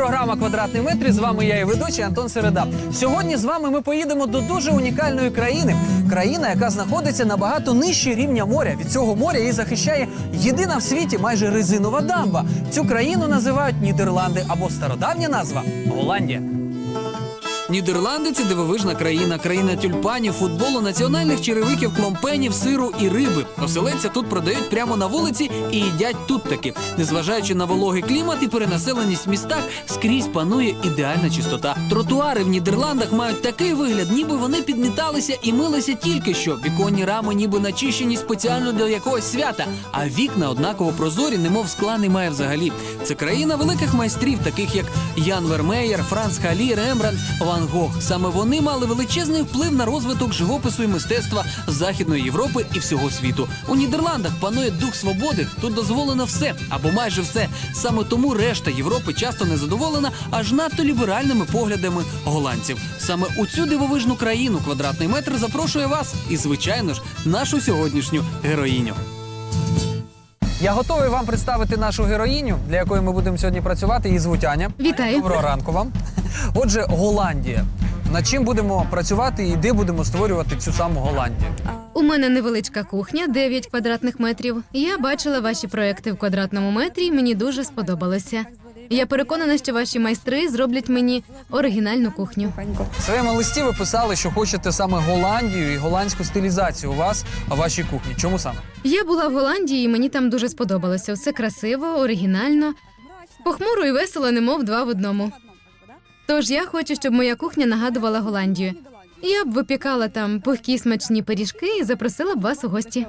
програма Квадратний метр. З вами я і ведучий Антон Середа. Сьогодні з вами ми поїдемо до дуже унікальної країни. Країна, яка знаходиться набагато нижче рівня моря. Від цього моря її захищає єдина в світі майже резинова дамба. Цю країну називають Нідерланди або стародавня назва Голландія. Нідерланди це дивовижна країна, країна тюльпанів, футболу, національних черевиків, кломпенів, сиру і риби. Оселедця тут продають прямо на вулиці і їдять тут таки. Незважаючи на вологий клімат і перенаселеність в містах, скрізь панує ідеальна чистота. Тротуари в Нідерландах мають такий вигляд, ніби вони підміталися і милися тільки що. Віконні рами ніби начищені спеціально для якогось свята, а вікна однаково прозорі, немов скла немає взагалі. Це країна великих майстрів, таких як Ян Вермеєр, Франц Халі, Рембрандт, Ван Гог. Саме вони мали величезний вплив на розвиток живопису і мистецтва Західної Європи і всього світу. У Нідерландах панує дух свободи. Тут дозволено все або майже все. Саме тому решта Європи часто незадоволена аж надто ліберальними поглядами голландців. Саме у цю дивовижну країну квадратний метр запрошує вас і, звичайно ж, нашу сьогоднішню героїню. Я готовий вам представити нашу героїню, для якої ми будемо сьогодні працювати. Її звуть Аня. Вітаю. Доброго ранку вам. Отже, Голландія. Над чим будемо працювати і де будемо створювати цю саму Голландію? У мене невеличка кухня, 9 квадратних метрів. Я бачила ваші проекти в квадратному метрі, і мені дуже сподобалося. Я переконана, що ваші майстри зроблять мені оригінальну кухню. В своєму листі ви писали, що хочете саме Голландію і голландську стилізацію у вас у вашій кухні. Чому саме? Я була в Голландії, і мені там дуже сподобалося. Все красиво, оригінально, похмуро і весело, немов два в одному. Тож я хочу, щоб моя кухня нагадувала Голландію. Я б випікала там пухкі смачні пиріжки і запросила б вас у гості.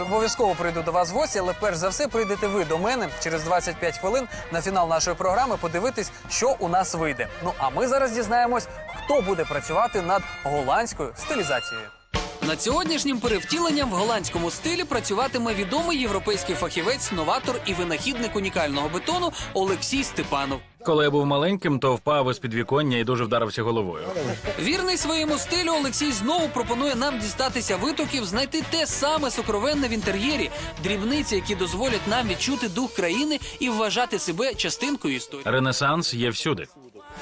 Обов'язково прийду до вас в гості, але перш за все прийдете ви до мене через 25 хвилин на фінал нашої програми подивитись, що у нас вийде. Ну а ми зараз дізнаємось, хто буде працювати над голландською стилізацією. Над сьогоднішнім перевтіленням в голландському стилі працюватиме відомий європейський фахівець, новатор і винахідник унікального бетону Олексій Степанов. Коли я був маленьким, то впав із підвіконня і дуже вдарився головою. Вірний своєму стилю, Олексій знову пропонує нам дістатися витоків, знайти те саме сокровенне в інтер'єрі, дрібниці, які дозволять нам відчути дух країни і вважати себе частинкою історії. Ренесанс є всюди.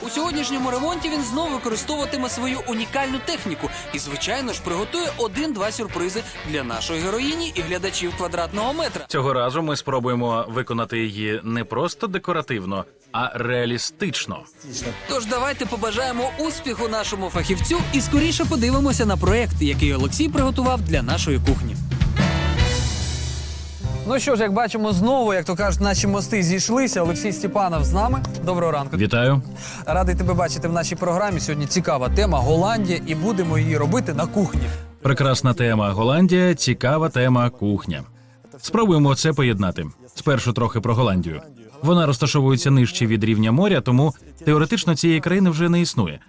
У сьогоднішньому ремонті він знову використовуватиме свою унікальну техніку і, звичайно ж, приготує один-два сюрпризи для нашої героїні і глядачів квадратного метра. Цього разу ми спробуємо виконати її не просто декоративно, а реалістично. Тож давайте побажаємо успіху нашому фахівцю і скоріше подивимося на проект, який Олексій приготував для нашої кухні. Ну що ж, як бачимо, знову, як то кажуть, наші мости зійшлися. Олексій Степанов з нами. Доброго ранку. Вітаю. Радий тебе бачити в нашій програмі. Сьогодні цікава тема Голландія, і будемо її робити на кухні. Прекрасна тема Голландія, цікава тема кухня. Спробуємо це поєднати. Спершу трохи про Голландію. Вона розташовується нижче від рівня моря, тому теоретично цієї країни вже не існує.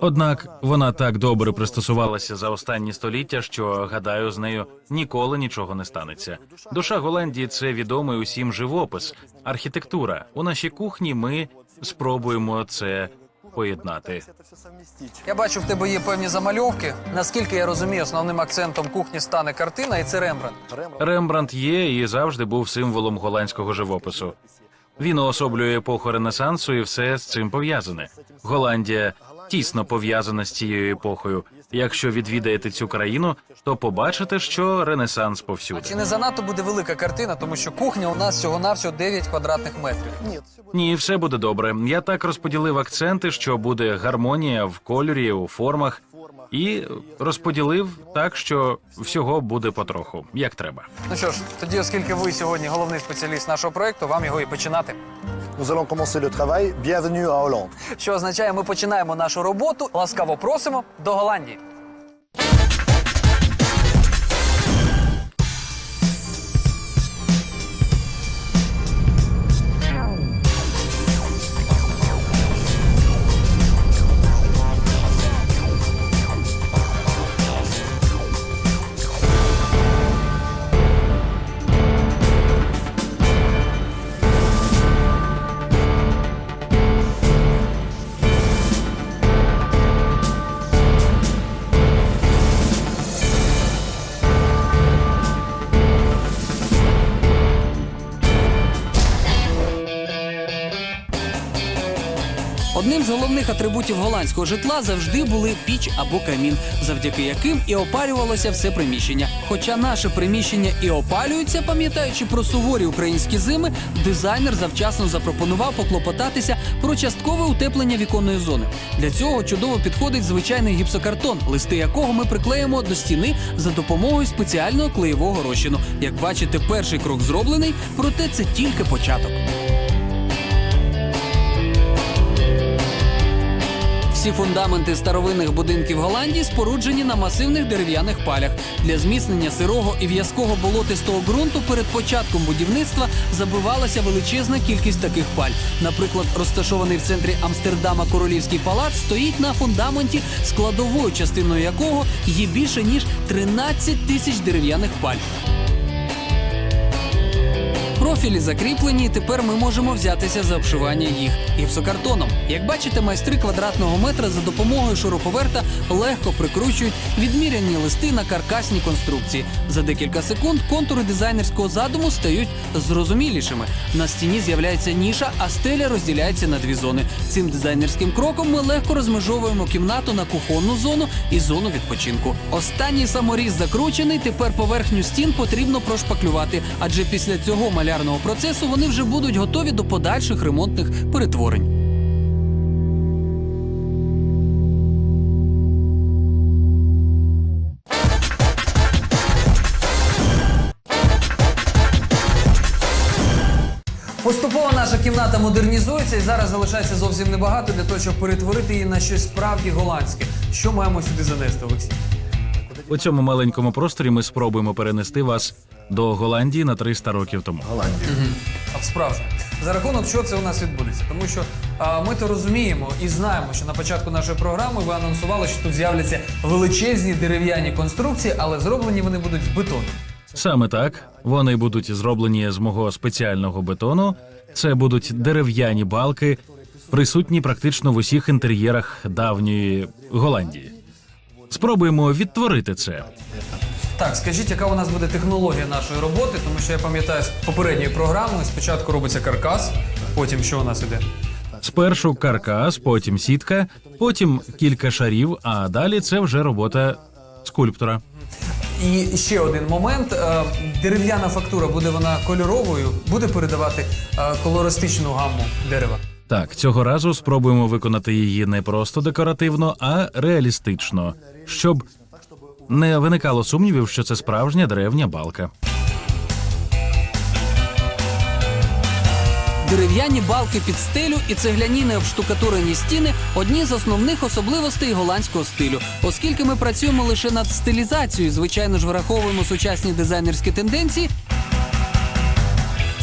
Однак вона так добре пристосувалася за останні століття, що гадаю, з нею ніколи нічого не станеться. Душа Голландії це відомий усім живопис, архітектура. У нашій кухні ми спробуємо це поєднати. Я бачу, в тебе є певні замальовки. Наскільки я розумію, основним акцентом кухні стане картина, і це Рембрандт. Рембрандт є і завжди був символом голландського живопису. Він уособлює епоху Ренесансу і все з цим пов'язане. Голландія тісно пов'язана з цією епохою. Якщо відвідаєте цю країну, то побачите, що Ренесанс повсюди. Чи не занадто буде велика картина, тому що кухня у нас всього навсього 9 квадратних метрів. Ні, все буде добре. Я так розподілив акценти, що буде гармонія в кольорі, у формах, і розподілив так, що всього буде потроху, як треба. Ну що ж, тоді, оскільки ви сьогодні головний спеціаліст нашого проекту, вам його і починати. Nous allons commencer le travail. Bienvenue à Hollande. Що означає, ми починаємо нашу роботу. Ласкаво просимо до Голландії. Головних атрибутів голландського житла завжди були піч або камін, завдяки яким і опалювалося все приміщення. Хоча наше приміщення і опалюється, пам'ятаючи про суворі українські зими, дизайнер завчасно запропонував поклопотатися про часткове утеплення віконної зони. Для цього чудово підходить звичайний гіпсокартон, листи якого ми приклеїмо до стіни за допомогою спеціального клеєвого розчину. Як бачите, перший крок зроблений, проте це тільки початок. Всі фундаменти старовинних будинків Голландії споруджені на масивних дерев'яних палях. Для зміцнення сирого і в'язкого болотистого ґрунту перед початком будівництва забивалася величезна кількість таких паль. Наприклад, розташований в центрі Амстердама королівський палац стоїть на фундаменті, складовою частиною якого є більше ніж 13 тисяч дерев'яних паль. Профілі закріплені, і тепер ми можемо взятися за обшивання їх гіпсокартоном. Як бачите, майстри квадратного метра за допомогою шуруповерта легко прикручують відміряні листи на каркасні конструкції. За декілька секунд контури дизайнерського задуму стають зрозумілішими. На стіні з'являється ніша, а стеля розділяється на дві зони. Цим дизайнерським кроком ми легко розмежовуємо кімнату на кухонну зону і зону відпочинку. Останній саморіз закручений. Тепер поверхню стін потрібно прошпаклювати, адже після цього малярного процесу вони вже будуть готові до подальших ремонтних перетворень. Поступово наша кімната модернізується і зараз залишається зовсім небагато для того, щоб перетворити її на щось справді голландське. Що маємо сюди занести, Олексій? У цьому маленькому просторі ми спробуємо перенести вас до Голландії на 300 років тому. А справжнє. За рахунок чого це у нас відбудеться? Тому що а, ми то розуміємо і знаємо, що на початку нашої програми ви анонсували, що тут з'являться величезні дерев'яні конструкції, але зроблені вони будуть з бетону. Саме так вони будуть зроблені з мого спеціального бетону. Це будуть дерев'яні балки, присутні практично в усіх інтер'єрах давньої Голландії. Спробуємо відтворити це. Так, скажіть, яка у нас буде технологія нашої роботи, тому що я пам'ятаю з попередньої програми, спочатку робиться каркас, потім що у нас іде? Спершу каркас, потім сітка, потім кілька шарів, а далі це вже робота скульптора. І ще один момент: Е, дерев'яна фактура буде вона кольоровою, буде передавати е, колористичну гамму дерева. Так, цього разу спробуємо виконати її не просто декоративно, а реалістично, щоб не виникало сумнівів, що це справжня древня балка. Дерев'яні балки під стелю і цегляні необштукатурені стіни одні з основних особливостей голландського стилю. Оскільки ми працюємо лише над стилізацією, звичайно ж враховуємо сучасні дизайнерські тенденції.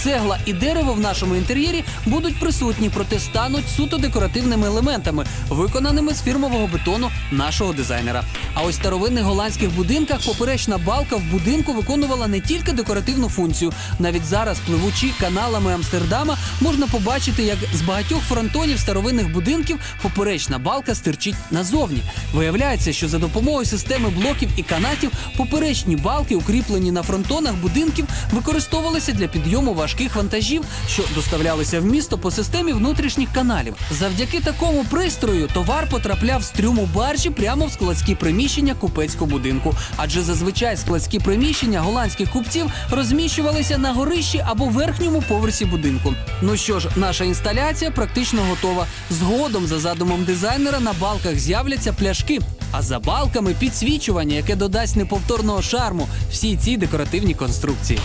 Цегла і дерево в нашому інтер'єрі будуть присутні, проте стануть суто декоративними елементами, виконаними з фірмового бетону нашого дизайнера. А ось в старовинних голландських будинках поперечна балка в будинку виконувала не тільки декоративну функцію. Навіть зараз, пливучи каналами Амстердама, можна побачити, як з багатьох фронтонів старовинних будинків поперечна балка стирчить назовні. Виявляється, що за допомогою системи блоків і канатів поперечні балки, укріплені на фронтонах будинків, використовувалися для підйому важких вантажів, що доставлялися в місто по системі внутрішніх каналів. Завдяки такому пристрою товар потрапляв з трюму баржі прямо в складські приміщення купецького будинку. Адже зазвичай складські приміщення голландських купців розміщувалися на горищі або верхньому поверсі будинку. Ну що ж, наша інсталяція практично готова. Згодом, за задумом дизайнера, на балках з'являться пляшки. А за балками підсвічування, яке додасть неповторного шарму всій цій декоративній конструкції.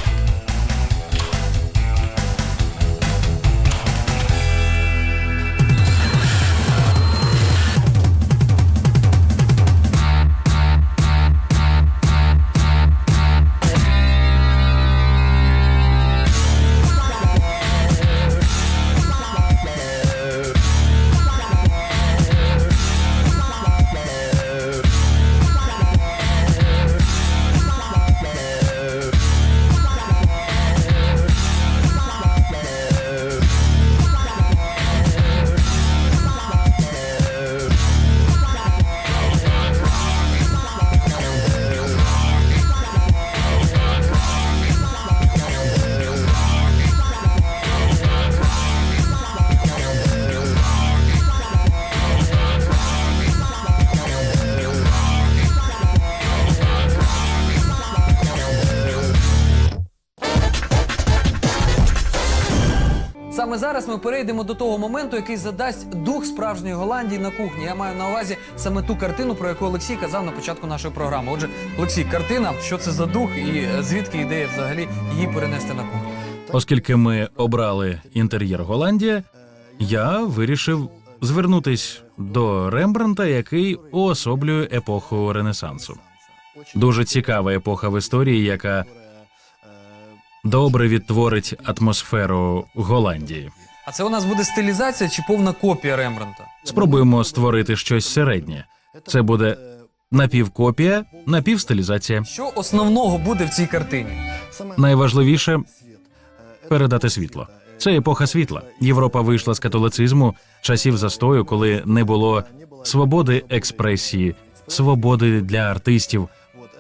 Саме зараз ми перейдемо до того моменту, який задасть дух справжньої Голландії на кухні. Я маю на увазі саме ту картину, про яку Олексій казав на початку нашої програми. Отже, Олексій, картина, що це за дух і е, звідки ідея взагалі її перенести на кухню? Оскільки ми обрали інтер'єр Голландія, я вирішив звернутись до Рембранта, який уособлює епоху Ренесансу. Дуже цікава епоха в історії, яка добре відтворить атмосферу Голландії. А це у нас буде стилізація чи повна копія Рембранта? Спробуємо створити щось середнє. Це буде напівкопія, напівстилізація. Що основного буде в цій картині? Найважливіше передати світло. Це епоха світла. Європа вийшла з католицизму, часів застою, коли не було свободи експресії, свободи для артистів.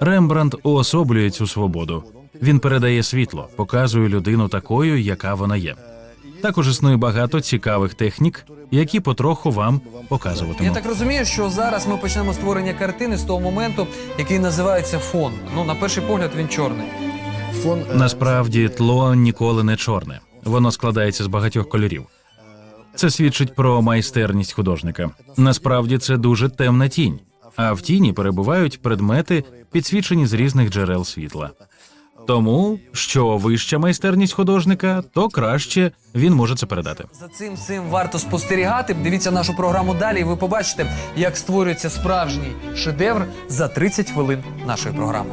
Рембрандт уособлює цю свободу. Він передає світло, показує людину такою, яка вона є. Також існує багато цікавих технік, які потроху вам Я так розумію, що зараз ми почнемо створення картини з того моменту, який називається фон. Ну, на перший погляд, він чорний. Фон, е, Насправді тло ніколи не чорне. Воно складається з багатьох кольорів. Це свідчить про майстерність художника. Насправді це дуже темна тінь, а в тіні перебувають предмети, підсвічені з різних джерел світла. Тому що вища майстерність художника, то краще він може це передати. За цим всім варто спостерігати. Дивіться нашу програму далі, і ви побачите, як створюється справжній шедевр за 30 хвилин нашої програми.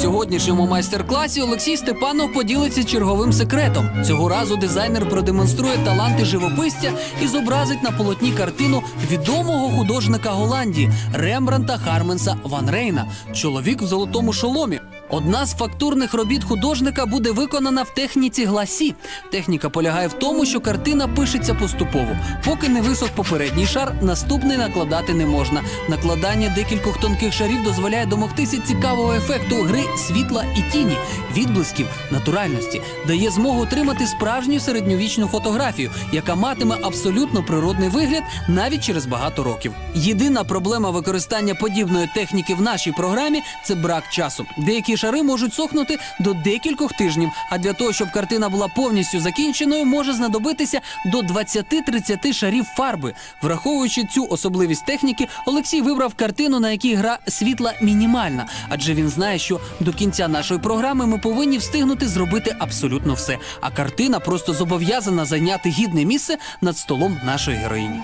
Сьогоднішньому майстер-класі Олексій Степанов поділиться черговим секретом. Цього разу дизайнер продемонструє таланти живописця і зобразить на полотні картину відомого художника Голландії Рембранта Харменса Ван Рейна. Чоловік в золотому шоломі. Одна з фактурних робіт художника буде виконана в техніці гласі. Техніка полягає в тому, що картина пишеться поступово. Поки не висох попередній шар, наступний накладати не можна. Накладання декількох тонких шарів дозволяє домогтися цікавого ефекту гри світла і тіні, відблисків натуральності, дає змогу отримати справжню середньовічну фотографію, яка матиме абсолютно природний вигляд навіть через багато років. Єдина проблема використання подібної техніки в нашій програмі це брак часу. Деякі шари можуть сохнути до декількох тижнів. А для того, щоб картина була повністю закінченою, може знадобитися до 20-30 шарів фарби. Враховуючи цю особливість техніки, Олексій вибрав картину, на якій гра світла мінімальна, адже він знає, що до кінця нашої програми ми повинні встигнути зробити абсолютно все. А картина просто зобов'язана зайняти гідне місце над столом нашої героїні.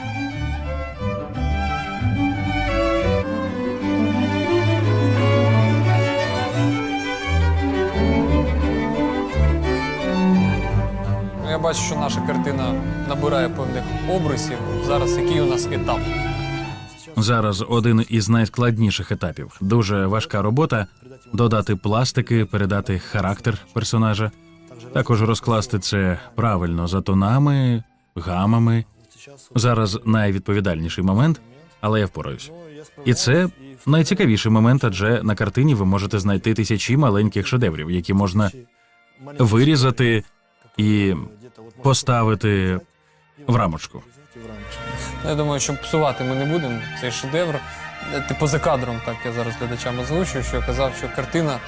Я бачу, що наша картина набирає певних обрисів. Зараз який у нас етап? Зараз один із найскладніших етапів. Дуже важка робота додати пластики, передати характер персонажа, також розкласти це правильно за тонами, гамами. Зараз найвідповідальніший момент, але я впораюсь. І це найцікавіший момент, адже на картині ви можете знайти тисячі маленьких шедеврів, які можна вирізати і поставити в рамочку. Ну, Я думаю, що псувати ми не будемо цей шедевр. Типу за кадром, так я зараз глядачам озвучую, що казав, що картина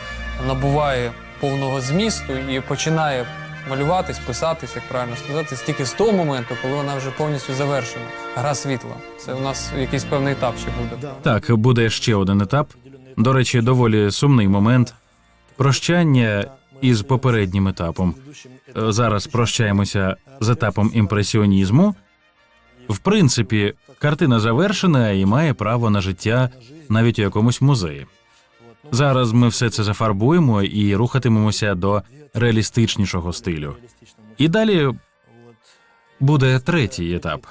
набуває повного змісту і починає малюватись, писатись, як правильно сказати, тільки з того моменту, коли вона вже повністю завершена. Гра світла. Це у нас якийсь певний етап ще буде. Так, буде ще один етап. До речі, доволі сумний момент. Прощання із попереднім етапом. Е, Зараз прощаємося з етапом імпресіонізму. В принципі, картина завершена і має право на життя навіть у якомусь музеї. Зараз ми все це зафарбуємо і рухатимемося до реалістичнішого стилю. І далі буде третій етап.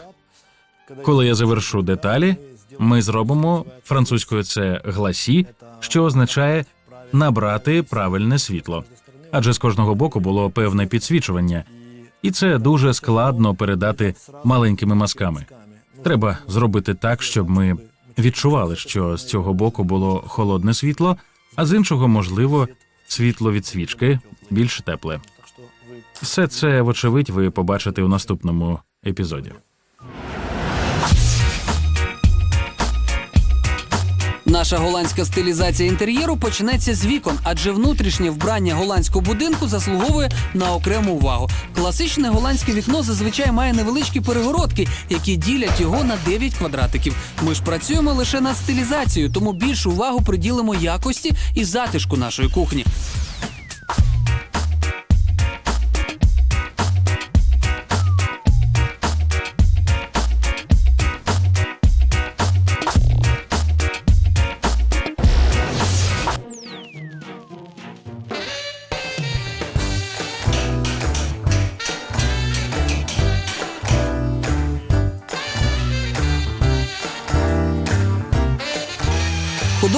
Коли я завершу деталі, ми зробимо французькою це гласі, що означає набрати правильне світло. Адже з кожного боку було певне підсвічування, і це дуже складно передати маленькими мазками. Треба зробити так, щоб ми відчували, що з цього боку було холодне світло, а з іншого, можливо, світло від свічки більш тепле. Все це, вочевидь, ви побачите у наступному епізоді. Наша голландська стилізація інтер'єру почнеться з вікон, адже внутрішнє вбрання голландського будинку заслуговує на окрему увагу. Класичне голландське вікно зазвичай має невеличкі перегородки, які ділять його на 9 квадратиків. Ми ж працюємо лише над стилізацією, тому більшу увагу приділимо якості і затишку нашої кухні.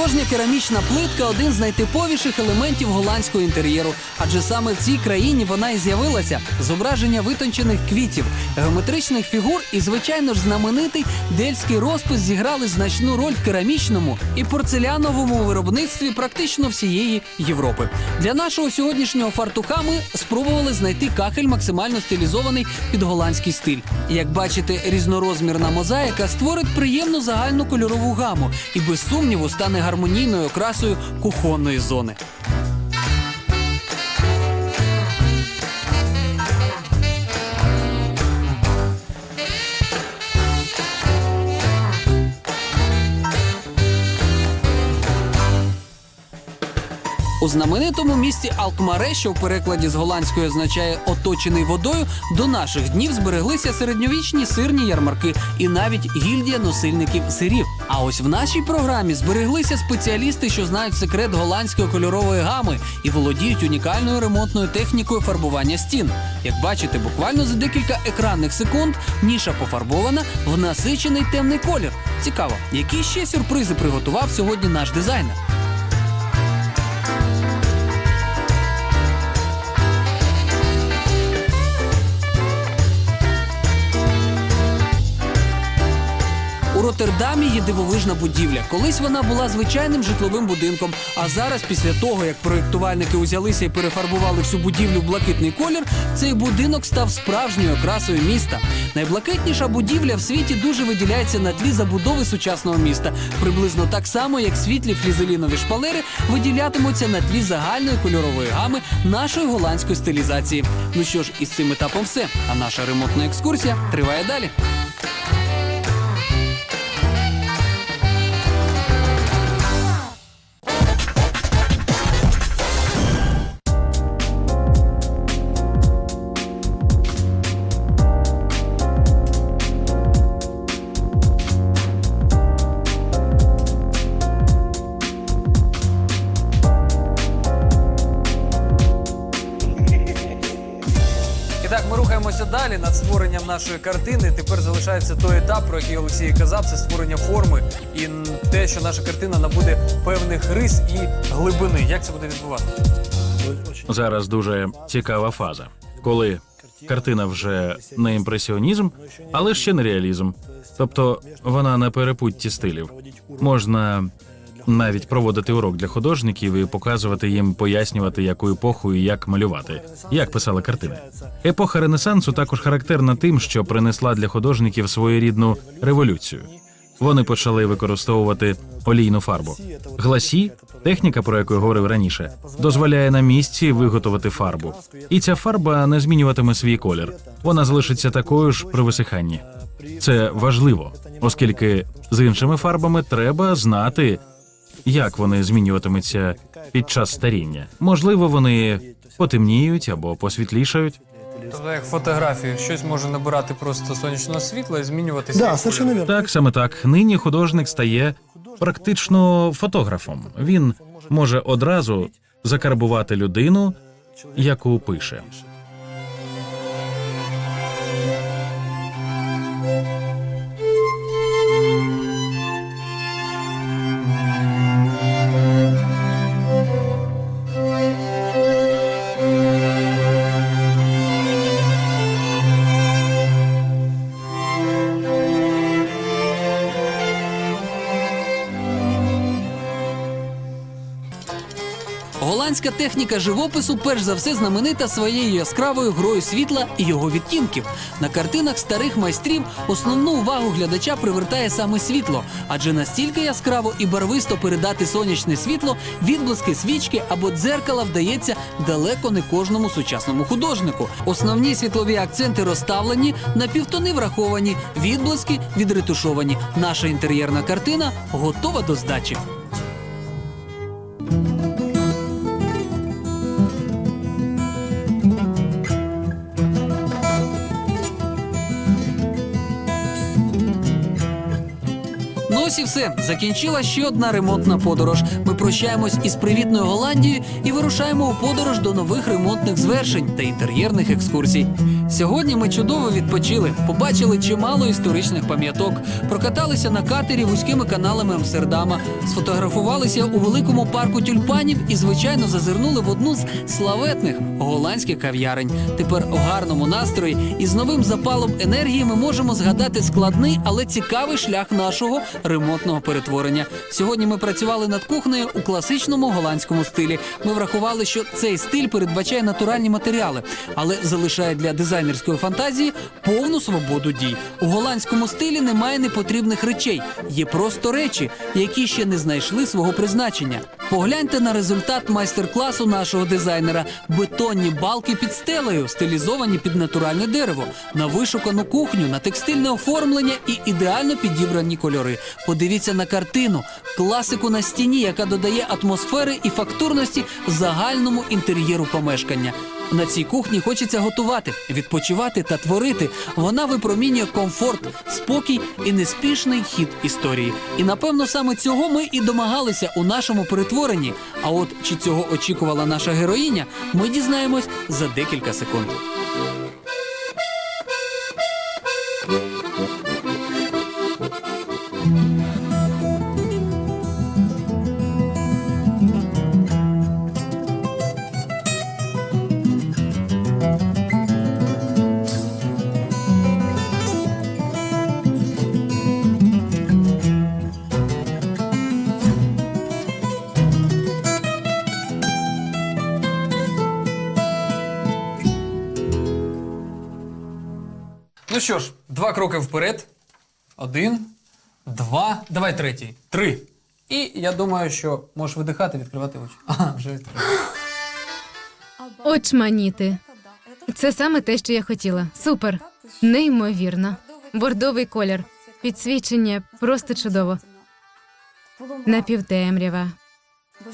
Художня керамічна плитка один з найтиповіших елементів голландського інтер'єру, адже саме в цій країні вона і з'явилася. Зображення витончених квітів, геометричних фігур і, звичайно ж, знаменитий дельський розпис зіграли значну роль в керамічному і порцеляновому виробництві практично всієї Європи. Для нашого сьогоднішнього фартуха ми спробували знайти кахель максимально стилізований під голландський стиль. Як бачите, різнорозмірна мозаїка створить приємну загальну кольорову гаму і без сумніву стане гармонійною окрасою кухонної зони. У знаменитому місті Алкмаре, що в перекладі з голландської означає оточений водою, до наших днів збереглися середньовічні сирні ярмарки і навіть гільдія носильників сирів. А ось в нашій програмі збереглися спеціалісти, що знають секрет голландської кольорової гами і володіють унікальною ремонтною технікою фарбування стін. Як бачите, буквально за декілька екранних секунд ніша пофарбована в насичений темний колір. Цікаво, які ще сюрпризи приготував сьогодні наш дизайнер. Роттердамі є дивовижна будівля. Колись вона була звичайним житловим будинком. А зараз, після того, як проєктувальники узялися і перефарбували всю будівлю в блакитний колір, цей будинок став справжньою окрасою міста. Найблакитніша будівля в світі дуже виділяється на тлі забудови сучасного міста, приблизно так само, як світлі флізелінові шпалери виділятимуться на тлі загальної кольорової гами нашої голландської стилізації. Ну що ж, із цим етапом все. А наша ремонтна екскурсія триває далі. Далі над створенням нашої картини. Тепер залишається той етап, про який Олексій казав, це створення форми і те, що наша картина набуде певних рис і глибини. Як це буде відбуватися? Зараз дуже цікава фаза, коли картина вже не імпресіонізм, але ще не реалізм. Тобто вона на перепутті стилів. Можна навіть проводити урок для художників і показувати їм, пояснювати, яку епоху і як малювати, як писали картини. Епоха Ренесансу також характерна тим, що принесла для художників своєрідну революцію. Вони почали використовувати олійну фарбу. Гласі, техніка, про яку я говорив раніше, дозволяє на місці виготовити фарбу. І ця фарба не змінюватиме свій колір. Вона залишиться такою ж при висиханні. Це важливо, оскільки з іншими фарбами треба знати, як вони змінюватимуться під час старіння. Можливо, вони потемніють або посвітлішають. Тобто, як фотографії, щось може набирати просто сонячного світла і змінюватися. Да, совершенно верно. Так, саме так. Нині художник стає практично фотографом. Він може одразу закарбувати людину, яку пише. Голландська техніка живопису перш за все знаменита своєю яскравою грою світла і його відтінків. На картинах старих майстрів основну увагу глядача привертає саме світло, адже настільки яскраво і барвисто передати сонячне світло, відблиски свічки або дзеркала вдається далеко не кожному сучасному художнику. Основні світлові акценти розставлені, напівтони враховані, відблиски відретушовані. Наша інтер'єрна картина готова до здачі. Ось і все. Закінчила ще одна ремонтна подорож. Ми прощаємось із привітною Голландією і вирушаємо у подорож до нових ремонтних звершень та інтер'єрних екскурсій. Сьогодні ми чудово відпочили, побачили чимало історичних пам'яток, прокаталися на катері вузькими каналами Амстердама, сфотографувалися у великому парку тюльпанів і, звичайно, зазирнули в одну з славетних голландських кав'ярень. Тепер у гарному настрої і з новим запалом енергії ми можемо згадати складний, але цікавий шлях нашого ремонтного перетворення. Сьогодні ми працювали над кухнею у класичному голландському стилі. Ми врахували, що цей стиль передбачає натуральні матеріали, але залишає для дизайнерської фантазії повну свободу дій. У голландському стилі немає непотрібних речей, є просто речі, які ще не знайшли свого призначення. Погляньте на результат майстер-класу нашого дизайнера: бетонні балки під стелею, стилізовані під натуральне дерево, на вишукану кухню, на текстильне оформлення і ідеально підібрані кольори. Подивіться на картину, класику на стіні, яка додає атмосфери і фактурності загальному інтер'єру помешкання. На цій кухні хочеться готувати, відпочивати та творити. Вона випромінює комфорт, спокій і неспішний хід історії. І напевно саме цього ми і домагалися у нашому перетворенні. А от чи цього очікувала наша героїня, ми дізнаємось за декілька секунд. Ну два кроки вперед. Один, два. Давай третій. Три. І я думаю, що можеш видихати, відкривати очі. Ага, вже. Очманіти. Це саме те, що я хотіла. Супер. Неймовірно. Бордовий колір. Підсвічення просто чудово. Напівтемрява.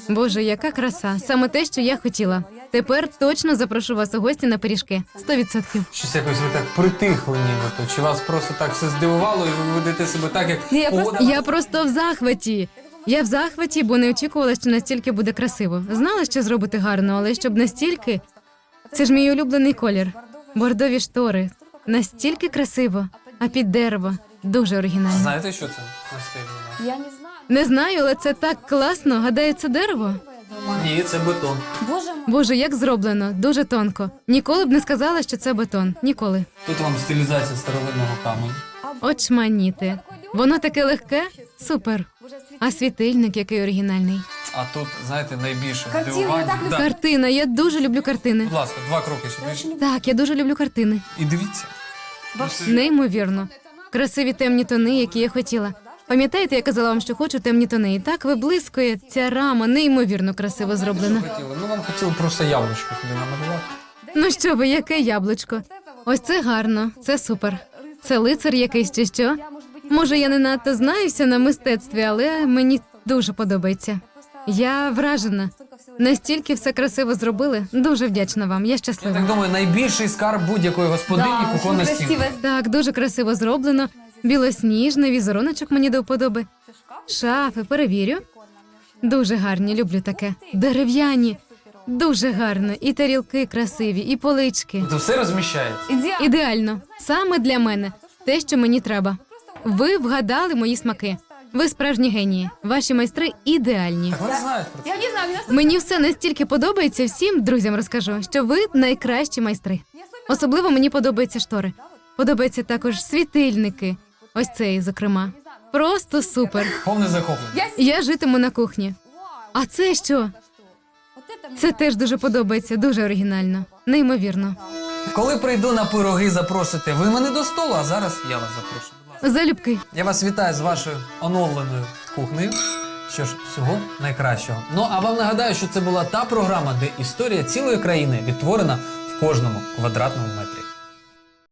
Боже, яка краса! Саме те, що я хотіла. Тепер точно запрошу вас у гості на пиріжки. Сто відсотків. Щось якось ви так притихли, нібито. Чи вас просто так все здивувало, і ви ведете себе так, як Я просто, я просто в захваті. Я в захваті, бо не очікувала, що настільки буде красиво. Знала, що зробити гарно, але щоб настільки. Це ж мій улюблений колір. Бордові штори. Настільки красиво, а під дерево дуже оригінально. Знаєте, що це на стилі у нас? Я не знаю. Не знаю, але це так класно. Гадаю, це дерево. Ні, це бетон. Боже мой. Боже, як зроблено, дуже тонко. Ніколи б не сказала, що це бетон. Ніколи. Тут вам стилізація старовинного каменю. Очманіти. Воно таке легке, супер. А світильник який оригінальний. А тут, знаєте, найбільше Картина, здивування. так, Да. Картина, я дуже люблю картини. Будь ласка, два кроки сюди. Так, я дуже люблю картини. І дивіться. Неймовірно. Красиві темні тони, які я хотіла. Пам'ятаєте, я казала вам, що хочу темні тони, і так виблискує ця рама, неймовірно красиво зроблена. Хотіли. Ну вам хотіли просто яблучко сюди намалювати. Ну що ви, яке яблучко? Ось це гарно, це супер. Це лицар якийсь чи що? Може, я не надто знаюся на мистецтві, але мені дуже подобається. Я вражена. Настільки все красиво зробили. Дуже вдячна вам. Я Я щаслива. так думаю, найбільший скарб будь-якої господині кухонна стінка. Так, дуже красиво зроблено. Білосніжний візеруночок мені до вподоби. Шафи, перевірю. Дуже гарні, люблю таке. Дерев'яні. Дуже гарно. І тарілки красиві, і полички. Тут все розміщається. Ідеально. Саме для мене. Те, що мені треба. Ви вгадали мої смаки. Ви справжні генії. Ваші майстри ідеальні. Так вони знають про це. Я не знаю, меня Мені все настільки подобається, всім друзям розкажу, що ви найкращі майстри. Особливо мені подобаються штори. Подобаються також світильники. Ось цей, зокрема. Просто супер. Повне захоплення. Я житиму на кухні. А це що? Це теж дуже подобається, дуже оригінально, неймовірно. Коли прийду на пироги, запросите ви мене до столу, а зараз я вас запрошую. Залюбки. Я вас вітаю з вашою оновленою кухнею. Що ж, всього найкращого. Ну а вам нагадаю, що це була та програма, де історія цілої країни відтворена в кожному квадратному метрі.